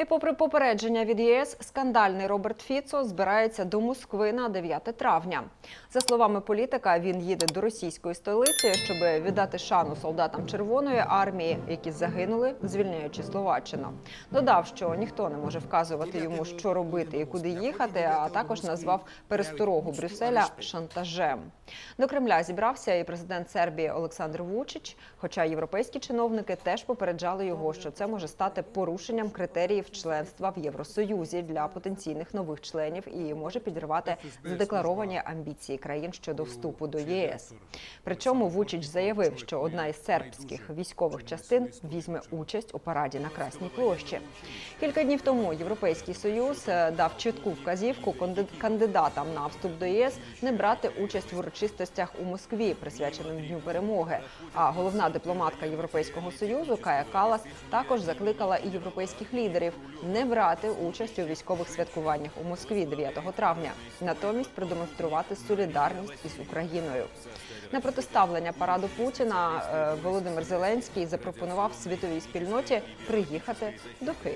І попри попередження від ЄС, скандальний Роберт Фіцо збирається до Москви на 9 травня. За словами політика, він їде до російської столиці, щоб віддати шану солдатам Червоної армії, які загинули, звільняючи Словаччину. Додав, що ніхто не може вказувати йому, що робити і куди їхати, а також назвав пересторогу Брюсселя шантажем. До Кремля зібрався і президент Сербії Олександр Вучич. Хоча європейські чиновники теж попереджали його, що це може стати порушенням критеріїв членства в Євросоюзі для потенційних нових членів і може підірвати задекларовані амбіції країн щодо вступу до ЄС. Причому Вучич заявив, що одна із сербських військових частин візьме участь у параді на Красній площі. Кілька днів тому Європейський союз е, дав чітку вказівку кандидатам на вступ до ЄС не брати участь в урочистостях у Москві, присвяченим Дню перемоги. А головна дипломатка Європейського союзу Кая Калас також закликала і європейських лідерів не брати участь у військових святкуваннях у Москві 9 травня, натомість продемонструвати солідарність із Україною. На протиставлення параду Путіна е, Володимир Зеленський запропонував світовій спільноті приїхати до Києва.